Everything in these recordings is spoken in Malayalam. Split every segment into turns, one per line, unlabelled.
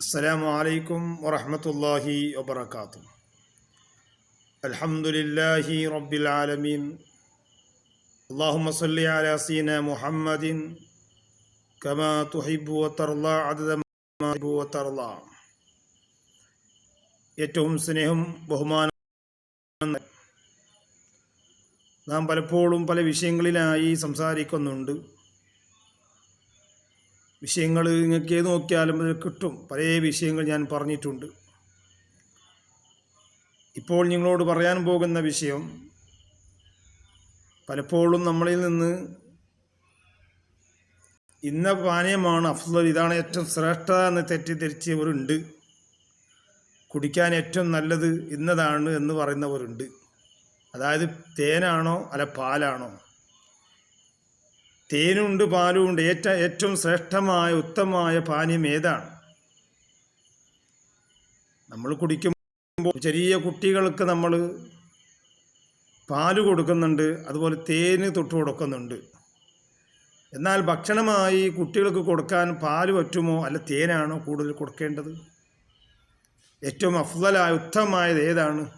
السلام عليكم ورحمة الله وبركاته الحمد لله رب العالمين اللهم صل على سيدنا محمد كما تحب وترضى عدد ما تحب وترضى ഏറ്റവും സ്നേഹം ബഹുമാനം നാം പലപ്പോഴും പല വിഷയങ്ങളിലായി സംസാരിക്കുന്നുണ്ട് വിഷയങ്ങൾ നിങ്ങൾക്ക് ഏത് നോക്കിയാലും അത് കിട്ടും. പല വിഷയങ്ങൾ ഞാൻ പറഞ്ഞിട്ടുണ്ട്. ഇപ്പോൾ നിങ്ങളോട് പറയാൻ പോകുന്ന വിഷയം പലപ്പോഴും നമ്മളിൽ നിന്ന് ഇന്ന പാനീയമാണ് അഫ്സൽ ഇതാണ് ഏറ്റവും ശ്രേഷ്ഠ എന്ന് തെറ്റിദ്ധരിച്ചവരുണ്ട്. കുടിക്കാൻ ഏറ്റവും നല്ലത് ഇന്നതാണ് എന്ന് പറയുന്നവരുണ്ട്. അതായത് തേനാണോ അല്ല പാലാണോ? തേനുണ്ട് പാലുമുണ്ട്. ഏറ്റ ഏറ്റവും ശ്രേഷ്ഠമായ ഉത്തമമായ പാനീയം ഏതാണ്? നമ്മൾ കുടിക്കുമ്പോൾ ചെറിയ കുട്ടികൾക്ക് നമ്മൾ പാൽ കൊടുക്കുന്നുണ്ട് അതുപോലെ തേന് തൊട്ട് കൊടുക്കുന്നുണ്ട്. എന്നാൽ ഭക്ഷണമായി കുട്ടികൾക്ക് കൊടുക്കാൻ പാൽ പറ്റുമോ? അല്ല തേനാണോ കൂടുതൽ കൊടുക്കേണ്ടത്? ഏറ്റവും അഫ്ലായ ഉത്തമമായത് ഏതാണ്?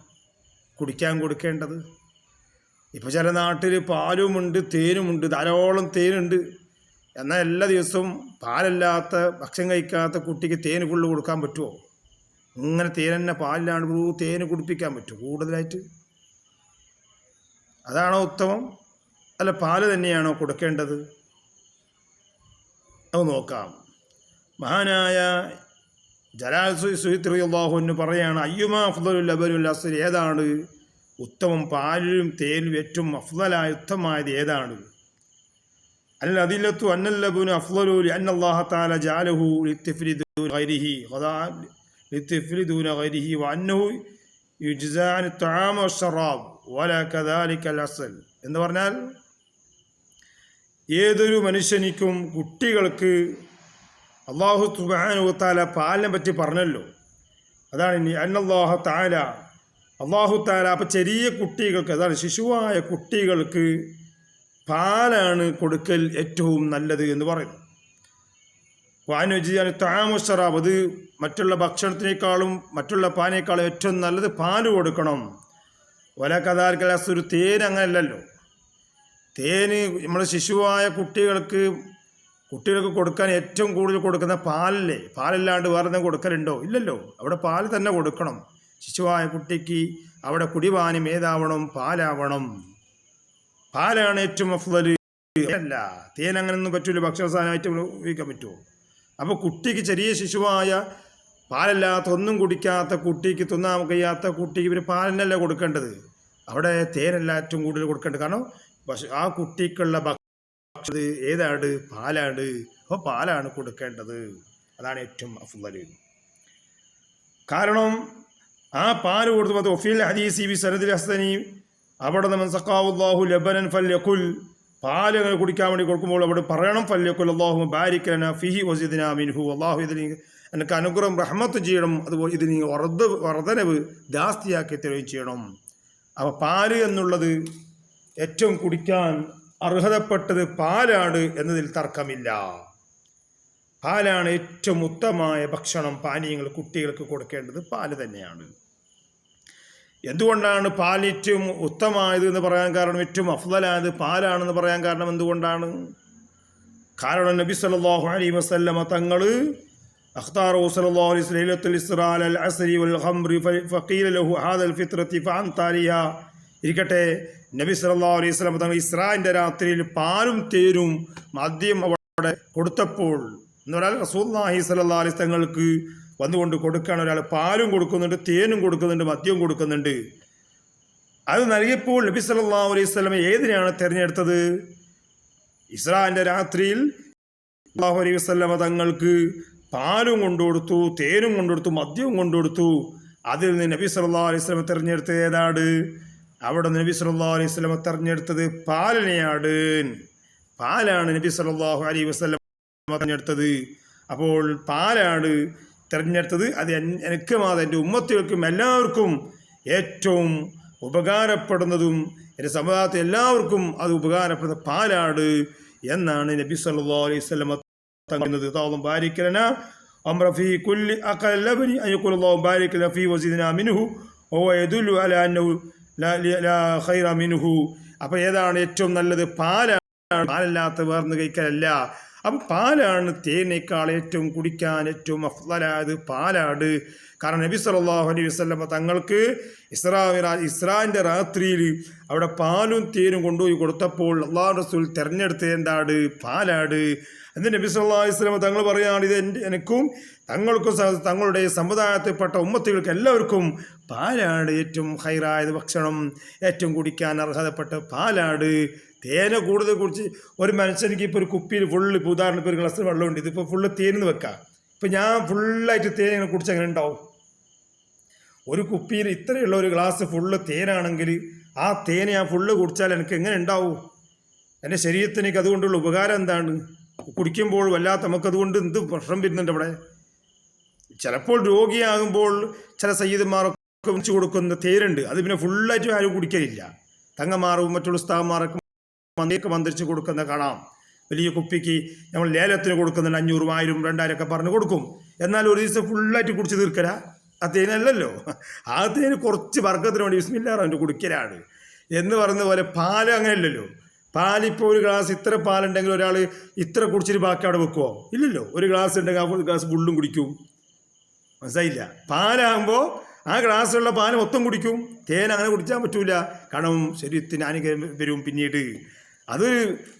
കുടിക്കാൻ കൊടുക്കേണ്ടത്? ഇപ്പോൾ ചില നാട്ടിൽ പാലുമുണ്ട് തേനുമുണ്ട് ധാരാളം തേനുണ്ട്. എന്നാൽ എല്ലാ ദിവസവും പാലല്ലാത്ത ഭക്ഷണം കഴിക്കാത്ത കുട്ടിക്ക് തേന് ഫുള്ള് കൊടുക്കാൻ പറ്റുമോ ഇങ്ങനെ തേൻ തന്നെ പാലിലാണ് തേന് കുടിപ്പിക്കാൻ പറ്റുമോ കൂടുതലായിട്ട്? അതാണോ ഉത്തമം? അല്ല പാൽ തന്നെയാണോ കൊടുക്കേണ്ടത്? അത് നോക്കാം. മഹാനായ ജലാൽ സുഹിത്രിയാഹുവിന് പറയാണ് അയ്യുമാ അഫ്ദലുൽ അബലുൽ അസർ ഏതാണ്? ഉത്തമം പാലിലും തേനും ഏറ്റവും അഫ്ലലായ ഉത്തമമായത് ഏതാണ്? അല്ല അതിലത്തു അന്നല്ലബുന് അഫ്ദലൂലി അന്നല്ലാഹ താല ജാലഹു ലിത്തിഫ്രിദൂന ഗൈരിഹി ലിത്തിഫ്രിദൂന ഗൈരിഹി വഅന്നഹു യുജ്സാൻ തആമ വശറാബ് വല കദാലിക അസൽ എന്ന് പറഞ്ഞാൽ ഏതൊരു മനുഷ്യനിക്കും കുട്ടികൾക്ക് അള്ളാഹു സുബാനു താല പാലിനെ പറ്റി പറഞ്ഞല്ലോ. അതാണ് അന്നല്ലാഹു താല അള്ളാഹു താല അപ്പം ചെറിയ കുട്ടികൾക്ക് അതാണ് ശിശുവായ കുട്ടികൾക്ക് പാലാണ് കൊടുക്കൽ ഏറ്റവും നല്ലത് എന്ന് പറയുന്നു. വാനുജിയാണ് താമസറാബ് അത് മറ്റുള്ള ഭക്ഷണത്തിനേക്കാളും മറ്റുള്ള പാനേക്കാളും ഏറ്റവും നല്ലത് പാൽ കൊടുക്കണം. ഒല കഥാർക്കലാസ് ഒരു തേൻ അങ്ങനെയല്ലല്ലോ തേന് നമ്മുടെ ശിശുവായ കുട്ടികൾക്ക് കുട്ടികൾക്ക് കൊടുക്കാൻ ഏറ്റവും കൂടുതൽ കൊടുക്കുന്ന പാലല്ലേ? പാലില്ലാണ്ട് വേറെ എന്തെങ്കിലും കൊടുക്കലുണ്ടോ? ഇല്ലല്ലോ. അവിടെ പാൽ തന്നെ കൊടുക്കണം. ശിശുവായ കുട്ടിക്ക് അവിടെ കുടിവാനും ഏതാവണം? പാലാവണം. പാലാണ് ഏറ്റവും അഫ്ദൽ. അല്ല തേൻ അങ്ങനെയൊന്നും പറ്റൂല ഭക്ഷണ സാധനമായിട്ട് ഉപയോഗിക്കാൻ പറ്റുമോ? അപ്പോൾ കുട്ടിക്ക് ചെറിയ ശിശുവായ പാലല്ലാത്ത ഒന്നും കുടിക്കാത്ത കുട്ടിക്ക് തിന്നാൻ കഴിയാത്ത കുട്ടിക്ക് ഇവർ പാലിനല്ല കൊടുക്കേണ്ടത്. അവിടെ തേനല്ല ഏറ്റവും കൂടുതൽ കൊടുക്കേണ്ടത്. കാരണം പക്ഷെ ആ കുട്ടിക്കുള്ള ഭക്ഷണം ഏതാണ്? പാലാണ്. അപ്പോൾ പാലാണ് കൊടുക്കേണ്ടത്. അതാണ് ഏറ്റവും അഫ്ദൽ. കാരണം ആ പാൽ കൊടുത്തു ഒഫീൽ ഹദീസി ബി സനദിൽ ഹസനി അവിടെ നമ്മൾ സക്കാവുല്ലാഹു ലബനൻ ഫല്യക്കുൽ പാൽ അങ്ങനെ കുടിക്കാൻ വേണ്ടി കൊടുക്കുമ്പോൾ അവിടെ പറയണം ഫല്യക്കുൽ അള്ളാഹു ബാരിക്കന ഫിഹി വസിദിന മിൻഹു. അള്ളാഹു ഇതിന് എനിക്ക് അനുഗ്രഹം റഹ്മത്ത് ചെയ്യണം. അതുപോലെ ഇതിന് വർദ്ധ വർധനവ് ജാസ്തിയാക്കി തരുകയും ചെയ്യണം. അപ്പോൾ പാൽ എന്നുള്ളത് ഏറ്റവും കുടിക്കാൻ അർഹതപ്പെട്ടത് പാലാണ് എന്നതിൽ തർക്കമില്ല. പാലാണ് ഏറ്റവും ഉത്തമമായ ഭക്ഷണം പാനീയങ്ങൾ കുട്ടികൾക്ക് കൊടുക്കേണ്ടത് പാൽ തന്നെയാണ്. എന്തുകൊണ്ടാണ് പാൽ ഏറ്റവും ഉത്തമമായത് എന്ന് പറയാൻ കാരണം ഏറ്റവും അഫ്ലലായത് പാലാണെന്ന് പറയാൻ കാരണം എന്തുകൊണ്ടാണ്? കാരണം നബി സല്ലല്ലാഹു അലൈ വസല്ലമ തങ്ങൾ സല്ലല്ലാഹു അലൈഹി അൽ അസ്രി വൽ ലഹു ഹാദൽ ഫിത്രത്തി ഇരിക്കട്ടെ നബി സല്ലല്ലാഹു അലൈഹി വസല്ലമ തങ്ങൾ ഇസ്രാന്റെ രാത്രിയിൽ പാലും തേരും മദ്യം അവിടെ കൊടുത്തപ്പോൾ എന്ന് പറഞ്ഞാൽ റസൂല്ലാഹി സല്ലല്ലാഹു അലൈഹി തങ്ങൾക്ക് വന്നുകൊണ്ട് കൊടുക്കാൻ ഒരാൾ പാലും കൊടുക്കുന്നുണ്ട് തേനും കൊടുക്കുന്നുണ്ട് മദ്യവും കൊടുക്കുന്നുണ്ട്. അത് നൽകിയപ്പോൾ നബി സല്ലാ അലൈഹി വസല്ലം ഏതിനെയാണ് തിരഞ്ഞെടുത്തത്? ഇസ്രാന്റെ രാത്രിയിൽ അള്ളാഹു അലൈഹി വസ്ലമ തങ്ങൾക്ക് പാലും കൊണ്ടുകൊടുത്തു തേനും കൊണ്ടുകൊടുത്തു മദ്യവും കൊണ്ടുകൊടുത്തു. അതിൽ നിന്ന് നബി സല്ലാ അലൈഹി സ്വലമ തിരഞ്ഞെടുത്തത് ഏതാണ്? അവിടെ നബി സല്ലാ അലൈഹി സ്വലമ തിരഞ്ഞെടുത്തത് പാലിനെയാണ്. പാലാണ് നബി സല്ലാഹു അലൈഹി വസല്ലം തിരഞ്ഞെടുത്തത്. അപ്പോൾ പാലാണ് തിരഞ്ഞെടുത്തത്. അത് എനിക്ക് മാത്രം എന്റെ ഉമ്മത്തികൾക്കും എല്ലാവർക്കും ഏറ്റവും ഉപകാരപ്പെടുന്നതും എന്റെ സമുദായത്തിൽ എല്ലാവർക്കും അത് ഉപകാരപ്പെടുന്ന പാലാണ് എന്നാണ് നബി സല്ലാ അലൈഹി സ്വലമ തങ്ങുന്നത് താവും ഖൈറ അപ്പോൾ ഏതാണ് ഏറ്റവും നല്ലത്? പാലാണ്. പാലല്ലാത്ത വേർന്ന് കഴിക്കലല്ല. അപ്പം പാലാണ് തേനേക്കാൾ ഏറ്റവും കുടിക്കാൻ ഏറ്റവും അഫ്ലലായത് പാലാണ്. കാരണം നബി സല്ലല്ലാഹു അലൈഹി വസ്ലമ തങ്ങൾക്ക് ഇസ്രാ ഇസ്രാന്റെ രാത്രിയിൽ അവിടെ പാലും തേനും കൊണ്ടുപോയി കൊടുത്തപ്പോൾ അള്ളാഹു റസൂൽ തിരഞ്ഞെടുത്തത് എന്താണ്? എന്ന് നബി സല്ലാഹു തങ്ങൾ പറയുകയാണ് ഇത് എന്റെ എനിക്കും തങ്ങൾക്കും തങ്ങളുടെ സമുദായത്തിൽപ്പെട്ട ഉമ്മത്തുകൾക്ക് എല്ലാവർക്കും പാലാണ് ഏറ്റവും ഹൈറായത് ഭക്ഷണം ഏറ്റവും കുടിക്കാൻ അർഹതപ്പെട്ട പാലാട്. തേന കൂടുതൽ കുടിച്ച് ഒരു മനുഷ്യനിക്ക് ഇപ്പോൾ ഒരു കുപ്പിയിൽ ഫുള്ള് ഇപ്പോൾ ഉദാഹരണം ഇപ്പോൾ ഒരു ഗ്ലാസ് വെള്ളമുണ്ട് ഇതിപ്പോൾ ഫുള്ള് തേനെന്ന് വെക്കാം. ഇപ്പം ഞാൻ ഫുള്ളായിട്ട് തേൻ ഇങ്ങനെ കുടിച്ച് അങ്ങനെ ഉണ്ടാവും? ഒരു കുപ്പിയിൽ ഇത്രയുള്ള ഒരു ഗ്ലാസ് ഫുള്ള് തേനാണെങ്കിൽ ആ തേൻ ഞാൻ ഫുള്ള് കുടിച്ചാൽ എനിക്ക് എങ്ങനെ ഉണ്ടാവും? എന്റെ ശരീരത്തിന് അതുകൊണ്ടുള്ള ഉപകാരം എന്താണ്? കുടിക്കുമ്പോൾ വല്ലാത്ത നമുക്കതുകൊണ്ട് എന്ത് പ്രശ്നം വരുന്നുണ്ട് അവിടെ? ചിലപ്പോൾ രോഗിയാകുമ്പോൾ ചില സയ്യിദന്മാരൊക്കെ വെച്ച് കൊടുക്കുന്ന തേരുണ്ട്. അത് പിന്നെ ഫുള്ളായിട്ട് ആരും കുടിക്കലില്ല. തങ്ങന്മാരും മറ്റുള്ള ഉസ്താവന്മാരൊക്കെ മന്ദിയൊക്കെ മന്ത്രിച്ച് കൊടുക്കുന്ന കാണാം. വലിയ കുപ്പിക്ക് നമ്മൾ ലേലത്തിന് കൊടുക്കുന്നുണ്ട്. അഞ്ഞൂറും ആയിരം രണ്ടായിരം ഒക്കെ പറഞ്ഞ് കൊടുക്കും. എന്നാൽ ഒരു ദിവസം ഫുള്ളായിട്ട് കുടിച്ച് തീർക്കല? ആ തേനല്ലല്ലോ ആ തേന് കുറച്ച് വർഗത്തിന് വേണ്ടി വിസ്മില്ലാറാണ് കുടിക്കലാണ്. എന്ന് പറയുന്ന പോലെ പാൽ അങ്ങനെയല്ലല്ലോ. പാലിപ്പോൾ ഒരു ഗ്ലാസ് ഇത്ര പാലുണ്ടെങ്കിൽ ഒരാൾ ഇത്ര കുടിച്ചിട്ട് ബാക്കി അവിടെ വെക്കുമോ ഇല്ലല്ലോ. ഒരു ഗ്ലാസ് ഉണ്ടെങ്കിൽ ആ ഗ്ലാസ് ഫുള്ളും കുടിക്കും. മനസ്സിലായില്ല? പാലാകുമ്പോൾ ആ ഗ്ലാസ്സിലുള്ള പാൽ മൊത്തം കുടിക്കും. തേൻ അങ്ങനെ കുടിക്കാൻ പറ്റൂല. കാരണം ശരീരത്തിന് ആനുകരം വരും പിന്നീട്. അത്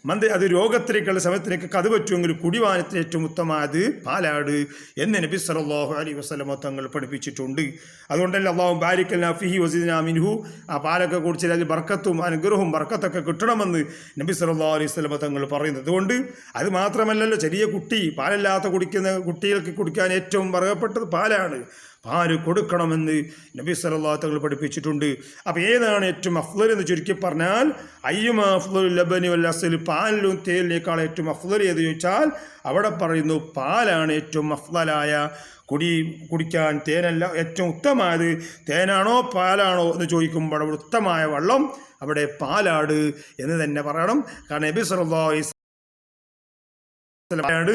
മന്ത് അത് രോഗത്തിലേക്കുള്ള സമയത്തിനൊക്കെ അത് പറ്റുമെങ്കിൽ കുടിവാനത്തിന് ഏറ്റവും ഉത്തമമായത് പാലാട് എന്ന് നബി സല്ലല്ലാഹു അലൈഹി വസ്ലമോ തങ്ങൾ പഠിപ്പിച്ചിട്ടുണ്ട്. അതുകൊണ്ടല്ല അള്ളാഹു ബാരിക്കൽ ഫിഹി വസീദിന മിൻഹു. ആ പാലൊക്കെ കുടിച്ചാൽ അതിൽ ബർക്കത്തും അനുഗ്രഹവും ബർക്കത്തൊക്കെ കിട്ടണമെന്ന് നബി സല്ലല്ലാഹു അലൈഹി വസല്ലമ തങ്ങൾ പറയുന്നത്. അതുകൊണ്ട് അത് മാത്രമല്ലല്ലോ ചെറിയ കുട്ടി പാലല്ലാത്ത കുടിക്കുന്ന കുട്ടികൾക്ക് കുടിക്കാൻ ഏറ്റവും പറയപ്പെട്ടത് പാലാണ്. പാൽ കൊടുക്കണമെന്ന് നബി തങ്ങൾ പഠിപ്പിച്ചിട്ടുണ്ട്. അപ്പോൾ ഏതാണ് ഏറ്റവും അഫ്ലർ എന്ന് ചുരുക്കി പറഞ്ഞാൽ അയ്യും അഫ്ലൽ ലബനി വല്ല അസൽ പാലിലും തേലിനേക്കാൾ ഏറ്റവും അഫ്ലർ ഏത് ചോദിച്ചാൽ അവിടെ പറയുന്നു പാലാണ് ഏറ്റവും അഫ്ലലായ കുടി കുടിക്കാൻ തേനല്ല ഏറ്റവും ഉത്തമമായത് തേനാണോ പാലാണോ എന്ന് ചോദിക്കുമ്പോൾ അവിടെ ഉത്തമമായ വെള്ളം അവിടെ പാലാട് എന്ന് തന്നെ പറയണം. കാരണം നബി സല്ലല്ലാഹു ാണ്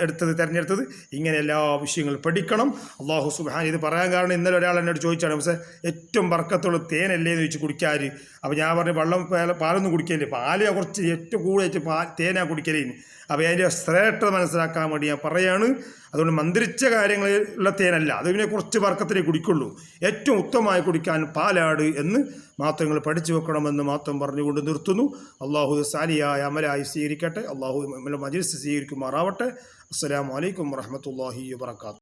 എടുത്തത് തിരഞ്ഞെടുത്തത്. ഇങ്ങനെ എല്ലാ വിഷയങ്ങളും പഠിക്കണം. അള്ളാഹു സുബാൻ ഇത് പറയാൻ കാരണം ഇന്നലെ ഒരാൾ എന്നോട് ചോദിച്ചാണ് പക്ഷേ ഏറ്റവും വർക്കത്തുള്ള തേനല്ലേ എന്ന് ചോദിച്ചു കുടിക്കാറ് അപ്പോൾ ഞാൻ പറഞ്ഞു വെള്ളം പാല- പാലൊന്നും കുടിക്കല്ലേ പാൽ കുറച്ച് ഏറ്റവും കൂടുതൽ പാ തേനാ കുടിക്കലേന്ന് അപ്പോൾ അതിന്റെ ശ്രേഷ്ഠത മനസ്സിലാക്കാൻ വേണ്ടി ഞാൻ പറയാണ്. അതുകൊണ്ട് മന്ത്രിച്ച കാര്യങ്ങളുള്ള തേനല്ല അത് പിന്നെ കുറച്ച് വർക്കത്തിലേ കുടിക്കുള്ളൂ. ഏറ്റവും ഉത്തമമായി കുടിക്കാൻ പാലാട് എന്ന് മാത്രങ്ങൾ പഠിച്ചു വെക്കണമെന്ന് മാത്രം പറഞ്ഞുകൊണ്ട് നിർത്തുന്നു. അള്ളാഹു സാലിയായ അമലായി സ്വീകരിക്കട്ടെ. അള്ളാഹു മജിസ് സ്വീകരിക്കുമാറാവട്ടെ. അസ്സാം വലൈക്കും വറഹമത്തല്ലാഹി വാത്തു